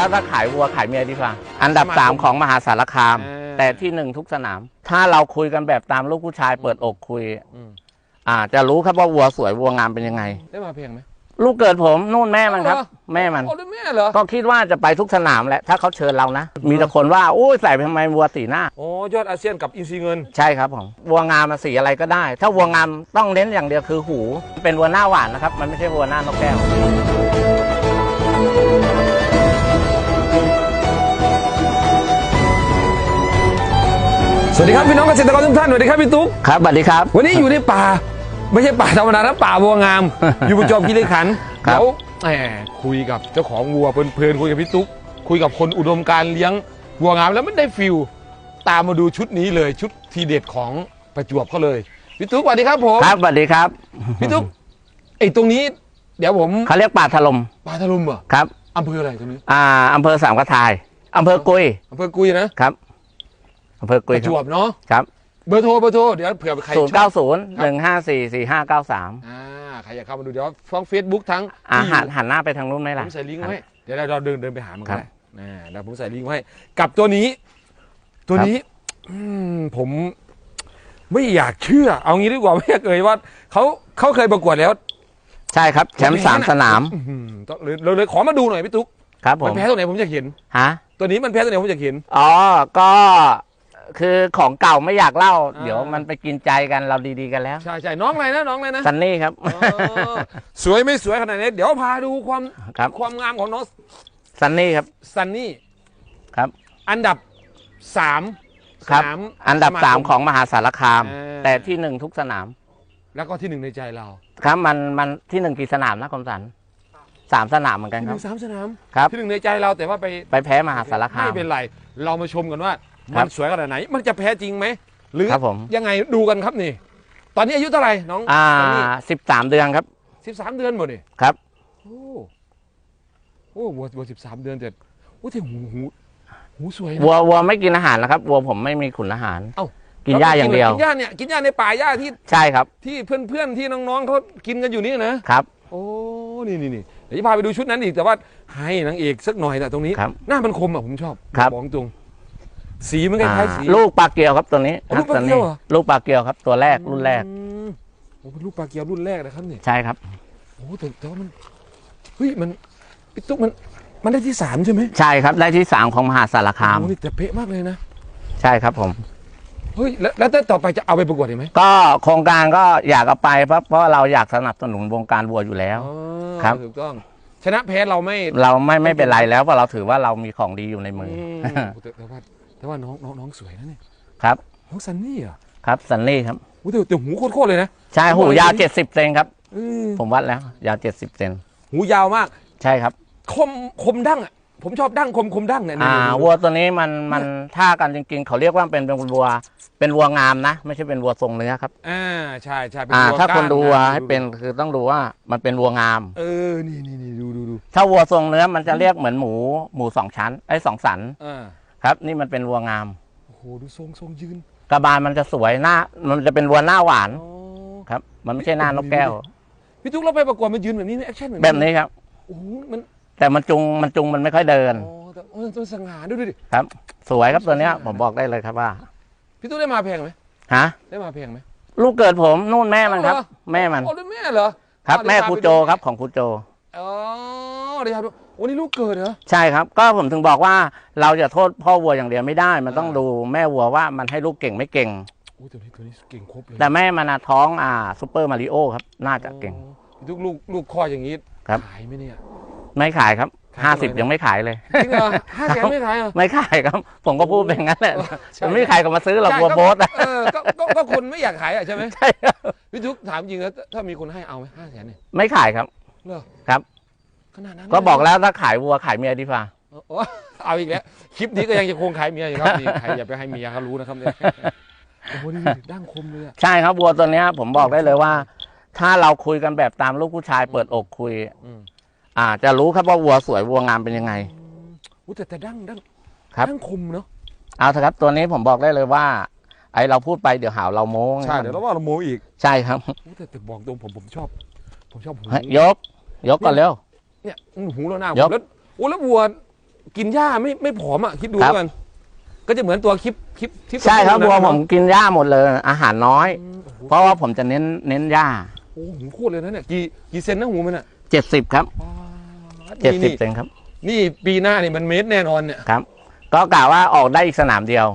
แล้วถ้าขายวัวขายเมียดีกว่า อันดับสมาคม3ของมหาสารคามอ่าแต่ที่หนึ่งทุกสนาม ถ้าเราคุยกันแบบตามลูกผู้ชายเปิดอกคุย อืมอ่า จะรู้ครับว่าวัวสวยวัวงามเป็นยังไง ได้มาเพลงไหม ลูกเกิดผมนู่นแม่มันครับอ๋อเหรอ แม่มัน โอ้ด้วยแม่เหรอก็คิดว่าจะไปทุกสนามแหละถ้าเขาเชิญเรานะ มีแต่คนว่าโอ้ยใส่ไปทำไมวัวสีหน้า โอ้ยอดอาเซียนกับอินซีเงิน ใช่ครับผมวัวงามมาสีอะไรก็ได้ ถ้าวัวงามต้องเน้นอย่างเดียวคือหู เป็นวัวหน้าหวานนะครับ มันไม่ใช่วัวหน้านกแก้วส วัสดีครับพี่น้องเกษตรกรทุกท่านสวัสดีครับพี่ตุ๊กครับสวัสดีครับ วันนี้อยู่ในป่า ไม่ใช่ป่าธรรมดานะป่าวัวงาม อยู่ประจวบคีรีขันธ์ครับเดี๋ยวแหมคุยกับเจ้าของวัวเพลินๆคุยกับพี่ตุ๊กคุยกับคนอุดมการณ์เลี้ยงวัวงามแล้วไม่ได้ฟิลตามมาดูชุดนี้เลยชุดทีเด็ดของประจวบเขาเลยพี่ตุ๊กสวัสดีครับผมครับสวัสดีครับพี่ตุ๊กไอ้ตรงนี้ เดี๋ยวผมเขาเรียกป่าถล่มป่าทะลุมเหรอครับอำเภออะไรตรงนี้อ่าอำเภอสามกระทายอำเภอกุยอำเภอกุยนะ ครับ อำเภอกุปยระจวบเนาะครับเบอร์โทรเบอร์โทรเดี๋ยวเผื่อใครศูนย์ชอเก้าบศูนย์หนึ่งห้าสี่สี่ห้าเก้าสามอ่าใครอยากเข้ามาดูเดี๋ยวฟ้องเฟซบุ๊กทั้งอ่าที่อยู่หันหันหน้าไปทางนู้นไหมผล่ะ มใส่ลิงก์ไว้เดี๋ยวเราเดินเดินไปหามันครักับนนะเดี๋ยวผมใส่ลิงก์ไว้กับตัวนี้ ตัวนี้อืมผมไม่อยากเชื่อ เอางี้ดีกว่าไม่อยากเอ่ยว่าเขาเขาเคยประกวดแล้วใช่ครับแชมป์สามสนามอื้อหือต้องเลยเราเลยขอมาดูหน่อยพี่ตุ๊กครับผมันมแพ้ตัวไหนผมจะเห็น ฮะตัวนี้มันแพ้ตัวไหนผมจะเห็น อ๋อก็ คือของเก่าไม่อยากเล่าอ่า เดี๋ยวมันไปกินใจกันเราดีๆกันแล้ว ใช่ใช่น้องอะไรนะน้องอะไรนะซันนี่ครับเออสวยไม่สวยขนาดนี้เดี๋ยวพาดูความครับ ความงามของน้องซันนี่ครับซันนี่ครับ อันดับสามครับ สามอันดับคสามของมหาสารคามอ่าแต่ที่หนึ่งทุกสนาม แล้วก็ที่หนึ่งในใจเราครับมันมันที่หนึ่งกี่สนามนะคมสันสามสนามเหมือนกันที่คหรับนึ่งสามสนามครับ ที่หนึ่งในใจเราแต่ว่าไปไปแพ้มหาสารคาม ไม่เป็นไร เรามาชมกันว่าครั มับนสวยขนาดไหน มันจะแพ้จริงไหมหรือครับผม ยังไงดูกันครับนี่ ตอนนี้อายุเท่าไหร่น้องอ่าสิบสามเดือนครับ สิบสามเดือนหมดนี่ครับ โอ้โอ้วัววัวสิบสามเดือนแต่โอ้ที่หูหูหูสวยนะ วัววัวไม่กินอาหารนะครับ วัวผมไม่มีขุนอาหารเอ้า กินหญ้าอย่างเดียว กินหญ้าเนี่ยกินหญ้าในป่าหญ้าที่ใช่ครับ ที่เพื่อนๆที่น้องๆเขากินกันอยู่นี่นะ ครับ โอ้ นี่นี่นี่เดี๋ยวจะพาไปดูชุดนั้นอีกแต่ว่าให้นางเอกสักหน่อยนะตรงนี้ ครับหน้ามันคมอะผมชอบครับ บอกตรง สีมันคล้ายๆสีอ่าลูกปลาเกียวครับตัวนี้อ๋อลูกปลาเกียวเหรอ ลูกปลาเกียวครับ ตัวแรกรุ่นแรกอืมโอ้เป็นลูกปลาเกียวรุ่นแรกนะครับเนี่ยใช่ครับ โอ้แต่แต่ว่ามันเฮ้ยมันพี่ตุ๊กมันมันได้ที่สามใช่ไหมใช่ครับได้ที่สามของมหาสารคาม โอ้นี่แต่เป๊ะมากเลยนะใช่ครับผม เฮ้ยแล้วแล้วต่อไปจะเอาไปประกวดอีกไหมก็โครงการก็อยากเอาไปเพราะเพราะเราอยากสนับสนุนวงการวัวอยู่แล้ว อ๋อครับ ถูกต้อง ชนะแพ้เราไม่เราไม่ไม่เป็นไรแล้วเพราะเราถือว่าเรามีของดีอยู่ในมือ อือมแต่แต่ว่า แต่ว่าน้องน้องน้องสวยนะเนี่ยครับน้องซันนี่อะครับซันนี่ครับโอ้แต่แต่หูโคตรๆเลยนะใช่หูยาวเจ็ดสิบเซนครับเออผมวัดแล้ว ยาวเจ็ดสิบเซนหูยาวมาก ใช่ครับ คมคมดั้งอะผมชอบดั้งคมคมดั้งเนี่ยอ่านี่ๆๆวัวตัวนี้มันมันท่ากันจริงๆ เขาเรียกว่าเป็นเป็นวัว เป็นวัวงามนะ ไม่ใช่เป็นวัวทรงเนื้อครับอ่าใช่ใช่เป็นอ่าวัวถ้าคนก้ดูวัวะให้เป็นคือต้องดูว่ามันเป็นวัวงาม เออนี่นี่นี่ดูดูดูถ้าวัวทรงเนื้อมันจะเรียกเหมือนหมูหมูสองชั้นไอ้ยสองสัน อ่า ครับ นี่มันเป็นวัวงาม โอ้โหดูทรงทรงยืนกระบาลมันจะสวยหน้า มันจะเป็นวัวหน้าหวานอ๋อครับ มันไม่ใช่หน้านกแก้ว พี่ตุ๊กเราไปประกวดมันยืนแบบนี้แอคชั่นแบบนี้ครับ โอ้โหมันแต่มันจุงมันจุงมันไม่ค่อยเดิน อ๋อแต่โอ้ยตัวสง่าดูดูดิครับ สวยครับตัวเนี้ย ผมบอกได้เลยครับว่าพี่ตุ๊กได้มาแพงไหมฮะได้มาแพงไหม ลูกเกิดผมนู่นแม่มันครับ เอาเหรอ แม่มัน โอ้ด้วยแม่เหรอครับเอาแม่เดี๋ยวครูพาไปโจดูครับของครูโจ อ๋อเดี๋ยวพาดู โอ้นี่ลูกเกิดเหรอ ใช่ครับ ก็ผมถึงบอกว่าเราจะโทษพ่อวัวอย่างเดียวไม่ได้ มันต้องอ่า ดูแม่วัวว่ามันให้ลูกเก่งไม่เก่งโอ้ยตัวนี้ตัวนี้เก่งครบเลยแต่แม่มันน่ะท้องอ่าซูเปอร์มาริโอครับ น่าจะเก่งอ๋อพี่ตุ๊กลูกลูกคลอดอย่างนี้ครับ ขายไหมเนี่ย ไม่ขายครับขายห้าเท่าไหร่สิบนะ ยังไม่ขายเลย จริงเหรอห้าแสนไม่ขายเหรอ ไม่ขายครับ ผมก็พูดเป็นงั้นแหละเออใช่ มันไม่ขายก็มาซื้อหรอกใช่วัวก็โบสอะเออก็ก็ก็คนไม่อยากขายอะใช่ไหมใช่ครับพี่ทุกถามจริงแล้วถ้ามีคนให้เอาไหมห้าแสนเนี่ยไม่ขายครับ เหรอครับ ขนาดนั้นก็บอกแล้วถ้าขายวัวขายเมียดีกว่าเออโอ้เอาอีกแล้วคลิปนี้ก็ยังจะคงขายเมียอยู่ครับนี่ใครอย่าไปให้เมียเขารู้นะครับเนี่ยโอ้โหนี่ดั้งคมเลยอะใช่ครับวัวตัวเนี้ยผมบอกได้เลยว่า ถ้าเราคุยกันแบบตามลูกผู้ชายเปิดอกคุย อืมอ่า จะรู้ครับว่าวัวสวยวัวงามเป็นยังไงอู้แต่แต่ดั้งดั้งครับ ดั้งคมเนาะเอาเถอะครับตัวนี้ผมบอกได้เลยว่า ไอเราพูดไปเดี๋ยวหาเราโม้ไงใช่เดี๋ยวเราว่าเราโมอีกใช่ครับอู้แต่แต่บอกตรงผมผมชอบ ผมชอบหูเฮ้ยยก ยกก่อนเร็ว เนี่ยหูแล้วหน้ายกแล้วโอ้แล้ววัวกินหญ้าไม่ไม่ผอมอะคิดดูครับ แล้วกัน ก็จะเหมือนตัวคลิปคลิปคลิปใช่ครับนะวัวผมกินหญ้าหมดเลย อาหารน้อยอืมโอ้โหเพราะว่าผมจะเน้นเน้นหญ้าโอ้โหหูโคตรเลยนะเนี่ยกี่กี่เซนนะหูมันอะเจ็ดสิบครับว้าวเจ็ดสิบนี่เซนครับนี่ปีหน้านี่มันเมตรแน่นอนเนี่ยครับ ก็กล่าวว่าออกได้อีกสนามเดียว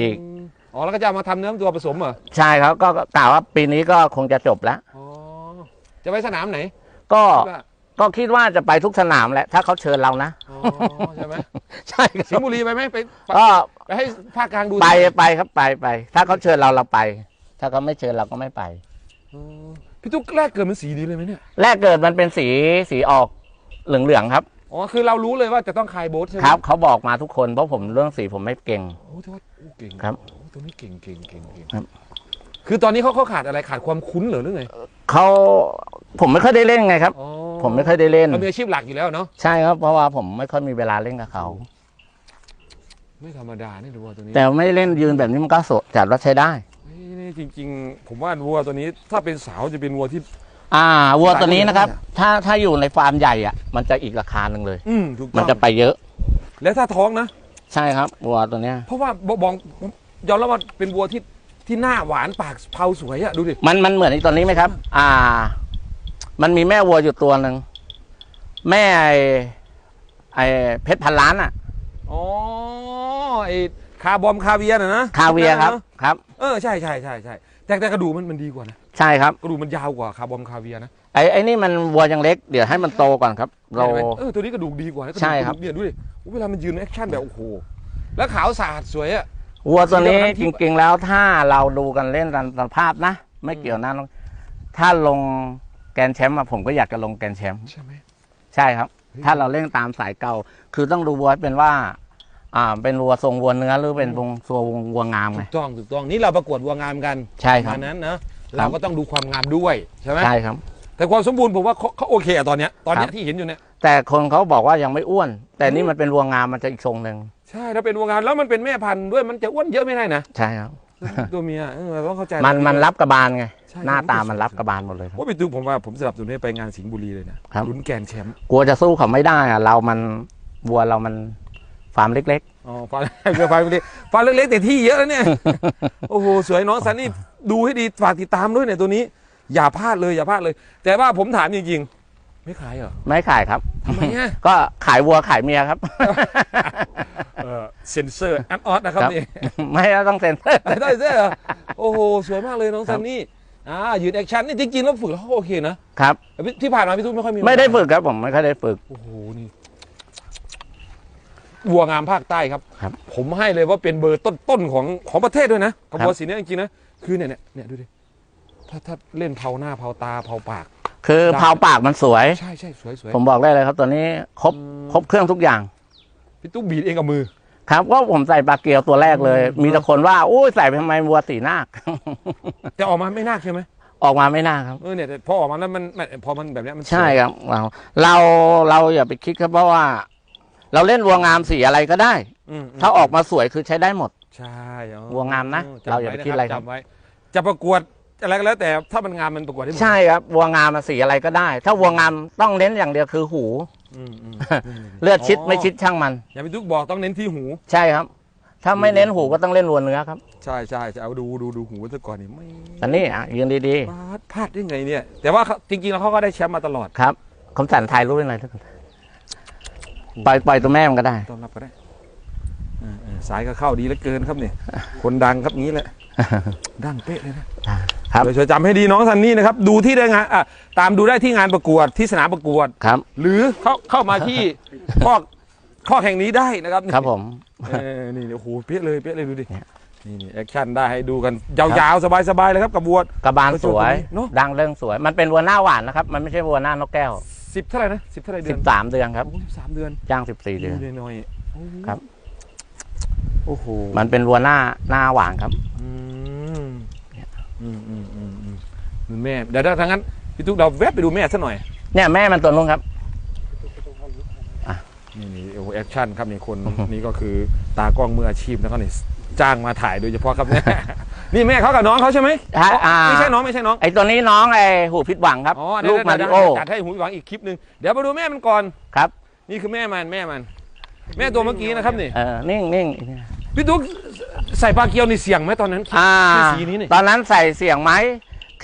อีกมอ๋อแล้วก็จะเอามาทำเนื้อตัวผสมเหรอใช่ครับก็กล่าวว่าปีนี้ก็คงจะจบแล้ว อ๋อจะไปสนามไหนก็คิดว่า ก็คิดว่าจะไปทุกสนามแหละถ้าเขาเชิญเรานะอ๋อใช่ไหมใช่คสิรังบห์บุรีไปไหมไปไปก็ไปให้ภาคกลางดูไปไปครับไปไป ถ้าเขาเชิญเราเราไป ถ้าเขาไม่เชิญเราก็ไม่ไปอ๋อพี่ตุ๊กแรกเกิดมันสีดีเลยไหมเนี่ยแรกเกิดมันเป็นสีสีออกเหลืองๆครับ อ๋อคือเรารู้เลยว่าจะต้องคายโบ๊ทใช่ไหมครับเขาบอกมาทุกคนเพราะผมเรื่องสีผมไม่เก่ง โอ้แต่ว่าโอ้เก่งครับโอ้ตัวนี้เก่งเก่งเก่งเก่งครับ คือตอนนี้เขาเขาขาดอะไรขาดความคุ้นเหรอหรือไงเขาผมไม่ค่อยได้เล่นไงครับ อ๋อ ผมไม่ค่อยได้เล่น เรามีอาชีพหลักอยู่แล้วเนาะใช่ครับเพราะว่าผมไม่ค่อยมีเวลาเล่นกับเขา ไม่ธรรมดานี่ดูวัวตัวนี้แต่ไม่เล่นยืนแบบนี้มันก็โสจัดว่าใช้ได้นี่นี่จริง ๆ ผมว่าวัวตัวนี้ถ้าเป็นสาวจะเป็นวัวที่ อ่าวัวตัวนี้นะครับหลายคนถ้าถ้าอยู่ในฟาร์มใหญ่อะ มันจะอีกราคาหนึ่งเลย อืมถูกต้องมันจะไปเยอะ แล้วถ้าท้องนะ ใช่ครับวัวตัวเนี้ย เพราะว่าบองยอมรับว่าเป็นวัวที่ที่หน้าหวานปากเผาสวยอะดูดิ มันมันเหมือนไอีตัวนี้ไหมครับ อ่า มันมีแม่วัวอยู่ตัวหนึ่งแม่ไอไอเพชรพันล้านอะ อ๋อไอคาร์บอมคาเวียร์น่ะนะคาเวียร์ครับครับ เออใช่ใช่ใช่ใช่แต่แต่กระดูกมันมันดีกว่านะใช่ครับ กระดูกมันยาวกว่าคาร์บอมคาเวียร์นะไอไอนี่มันวัวยังเล็กเดี๋ยวให้มันโตก่อนครับ เราเห็นไหมเออตัวนี้กระดูกดีกว่านะกะดูกใช่ครับ กะดูกเนี่ยดูดิโอ้เวลามันยืนแอคชั่นแบบโอ้โหแล้วขาวสะอาดสวยอะวัวตัวนี้สีดำน้ำทิจพย์ริงๆแล้วถ้าเราดูกันเล่นตามสภาพนะ ไม่เกี่ยวนะถ้าลง แกรนด์แชมป์อะผมก็อยากจะลงแกรนด์แชมป์ใช่ไหม ใช่ครับเฮ้ย ถ้าเราเล่นตามสายเก่า คือต้องดูวัวให้เป็นว่า อ่า เป็นวัวทรงวัวเนื้อหรือเป็นวงวัววัวงามไง ถูกต้องถูกต้องนี่เราประกวดวัวงามกันใช่ครับประมาณนั้นนะเราก็ต้องดูความงามด้วยใช่ไหมใช่ครับ แต่ความสมบูรณ์ผมว่าเขาเขาโอเคอะตอนเนี้ยตอนเนี้ยครับที่เห็นอยู่เนี่ยแต่คนเขาบอกว่ายังไม่อ้วน แต่นี่มันเป็นวัวงามมันจะอีกทรงหนึ่งใช่ถ้าเป็นวัวงามแล้วมันเป็นแม่พันธุ์ด้วยมันจะอ้วนเยอะไม่ได้นะใช่ครับ ตัวเมียเออเราต้องเข้าใจมันมันรับกระบาลไง ใช่หน้าตาครับมันรับกระบาลหมดเลยครับ ว่าไปดูผมว่าผมสนับสนุนให้ไปงานสิงห์บุรีเลยนะครับ ลุ้นแกรนด์แชมป์กลัวจะสู้เขาไม่ได้อะเรามันวัวเรามันฟาร์มเล็ก อ๋อฟาร์มเกือบฟาร์มเล็กฟาร์มเล็กๆแต่ที่เยอะแล้วเนี่ย โอ้โหสวยน้องซันนี่ดูให้ดีฝากติดตามด้วยเนี่ยตัวนี้ อย่าพลาดเลยอย่าพลาดเลย แต่ว่าผมถามจริงๆ ไม่ขายเหรอ ๆ ไม่ขายครับ ทำไมอะ ก็ขายวัวขายเมียครับ เออเซนเซอร์อันออสนะครับครับ นี่ ไม่ต้องเซ็นเซอร์ ได้เซอร์เหรอโอ้โหสวยมากเลยน้องซันนี่ อ่ายืนแอคชั่นนี่จริงๆแล้วฝึกแล้วเขาโอเคนะครับแต่ที่ผ่านมาพี่ตุ้มไม่ค่อยมีไม่ได้ฝึกครับผมไม่ค่อยได้ฝึก โอ้โหนี่วัวงามภาคใต้ครับ ครับ ผมให้เลยว่าเป็นเบอร์ต้นๆของของประเทศด้วยนะกับครับวัวสีเนี้ยจริงๆนะคือเนี่ยเนี่ยเนี่ยดูดิถ้าถ้าเล่นเผาหน้าเผาตาเผาปาก คือได้เผาปากมันสวย ใช่ใช่สวยสวยผมบอกได้เลยครับตัวนี้ครบอืมครบเครื่องทุกอย่าง พี่ตุ้มบีดเองกับมือ ครับก็ผมใส่ปลาเกียวตัวแรกเลยอืมมีแต่คนว่าโอ้ยใส่ไปทำไมวัวสีนาค แต่ออกมาไม่น่าใช่ไหมออกมาไม่น่าครับ เออเนี่ยแต่พอออกมาแล้วมันมันพอมันแบบเนี้ยมันสวยใช่ครับเราเราเราอย่าไปคิดครับเพราะว่า เราเล่นวัวงามสีอะไรก็ได้ อืมถ้าออกมาสวยคือใช้ได้หมด ใช่อ๋อวัวงามนะจำเราอย่าไปว้คิดอะไรครับ จำไว้ จะประกวดอะไรก็แล้วแต่ถ้ามันงามมันประกวดได้หมดใช่ครับวัวงามมาสีอะไรก็ได้ ถ้าวัวงามต้องเน้นอย่างเดียวคือหูอืมอืม เลือดชิดไม่ชิดช่างมัน อย่าไปทุกบอกต้องเน้นที่หู ใช่ครับ ถ้าไม่เน้นหูก็ต้องเล่นวัวเนื้อครับ ใช่ใช่จะเอาดูดูดูหูซะก่อนนี่ไม่แต่นี่อะยืนดีพลาดพลาดได้ไงเนี่ย แต่ว่าเขาจริงๆแล้วเขาก็ได้แชมป์มาตลอดๆ ครับคมสันถ่ายรูปให้หน่อยทุกคนปล่อยปล่อยตัวแม่มันก็ได้ ต้อนรับก็ได้อ่าอ่าสายก็เข้าดีเหลือเกินครับเนี่ย คนดังครับงี้แหละ ดังเป๊ะเลยนะ ครับเดี๋ยวช่วยจำให้ดีน้องซันนี่นะครับ ดูที่ได้งานอะตามดูได้ที่งานประกวดที่สนามประกวด ครับ หรือเข้าเข้ามาที่ข้อข้อแห่งนี้ได้นะครับครับผม เออนี่โอ้โหเป๊ะเลยเป๊ะเลยดูดิเนี่ย นี่นี่แอคชั่นได้ให้ดูกันยาวๆสบายๆเลยครับกับวัว กระบาลสวย เนอะ ดังเรื่องสวย มันเป็นวัวหน้าหวานนะครับ มันไม่ใช่วัวหน้านกแก้ว สิบเท่าไหร่นะสิบเท่าไหร่เดืสิอนบสามเดือนครับโอ้สิบสามเดือนย่างสิบสี่เดือนดูหน่อยๆโอ้โหครับ โอ้โหมันเป็นวัวหน้าหน้าหวานครับ อืม อืมอืมอืมอืมแม่เดี๋ยวถ้างั้นพี่ตุ๊กเราแวบไปดูแม่ซะหน่อยเนี่ยแม่มันตัวนู้นครับ นี่นี่โอ้แอคชั่นครับนี่คนนี่ก็คือตากล้องมืออาชีพนะครับนี่จ้างมาถ่ายโดยเฉพาะครับเนี่ย นี่แม่เขากับน้องเขาใช่ไหมใช่อ่า ไม่ใช่น้องไม่ใช่น้องไอตัวนี้น้องไอหูพิษหวังครับ อ๋อลูกมาริโอจัดให้หูหวังอีกคลิปหนึ่งเดี๋ยวมาดูแม่มันก่อน ครับ นี่คือแม่มันแม่มัน แม่ตัวเมื่อกี้นะครับนี่เออนิ่งนิ่งพี่ตุ๊ก ใส่ปลาเกียวนี่เสี่ยงไหมตอนนั้นอ่าที่สีนี้นี่ตอนนั้นใส่เสียงไหม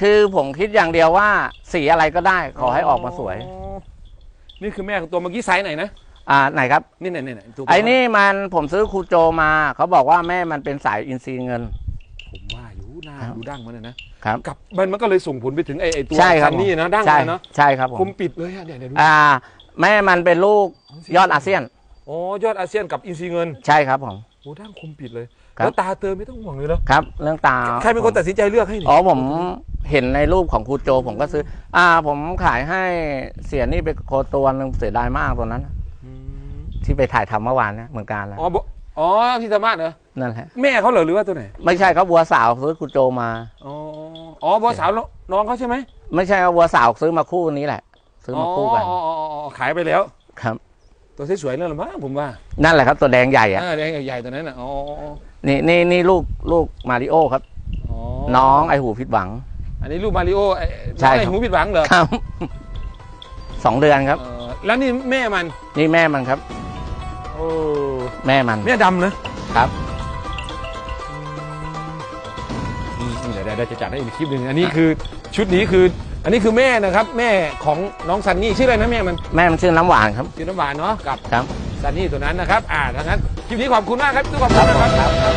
คือผมคิดอย่างเดียวว่าสีอะไรก็ได้ขอให้ออกมาสวยอ๋อนี่คือแม่ของตัวเมื่อกี้ไซส์ไหนนะอ่าไหนครับ นี่ไหนไหนไหนตัวไอ้นี่มันผมซื้อครูโจมาเขาบอกว่าแม่มันเป็นสายอินทรีย์เงิน ผมว่าอยู่หน้าครับดูดั้งมันนะนะครับ กับมันมันก็เลยส่งผลไปถึงไอ้ไอ้ตัวใช่ครับซันนี่นะดั้งใช่มันเนาะใช่ครับผผมมปิดเลยอะเนี่ยเดี๋ยวดู อ่า แม่มันเป็นลูกยอดอาเซียน อ๋อยอดอาเซียนกับอินซีเงินใช่ครับผม โอ้ดั้งคมปิดเลย ครับ แล้วตาเติมไม่ต้องห่วงเลยเนาะครับ เรื่องตาใครเป็นคนตัดสินใจเลือกให้นี่อ๋อผมเห็นในรูปของครูโจผมก็ซื้อ อ่า ผมขายให้เสียนี่ไปโคตัวหนึงเสียดายมากตัวนั้นมที่ไปถ่ายทำเมื่อวานเนี่ยเหมือนกันแล้วอ๋อบอกอ๋อพี่ธรรมะเหรอนั่นแหละแม่เขาเหรอหรือว่าตัวไหนไม่ใช่ครับวัวสาวซื้อครูโจมา อ๋ออ๋อบอสาวน้องเขาใช่ไหมไม่ใช่ครับวัวสาวซื้อมาคู่นี้แหละ ซื้อมาคู่กันอ๋ออ๋ออ๋ออ๋อขายไปแล้ว ครับ ตัวสวยๆนั่นแหละมั้งผมว่านั่นแหละครับ ตัวแดงใหญ่อะอ่าแดงใหญ่ๆตัวนั้นอะอ๋ออ๋ออ๋อนี่นี่นี่ลูกลูกมาริโอครับ อ๋อน้องไอหูผิดหวัง อันนี้ลูกมาริโอไอ้ใช่น้องไอ้ครับ หูผิดหวังเหรอครับ สองเดือนครับ เออแล้วนี่แม่มันนี่แม่มันครับ โอ้แม่มัน แม่ดำนะครับอืมเดี๋ยวเดี๋ยวเดี๋ยวจะจัดให้อีกคลิปหนึ่งอันนี้คือชุดนี้คือ อันนี้คือแม่นะครับ แม่ของน้องซันนี่ชื่ออะไรนะแม่มันแม่มันชื่อน้ำหวานครับ ชื่อน้ำหวานเนาะกับครับ ซันนี่ตัวนั้นนะครับ อ่าดังนั้นคลิปนี้ขอบคุณมากครับทุกคนครับนะครับครับ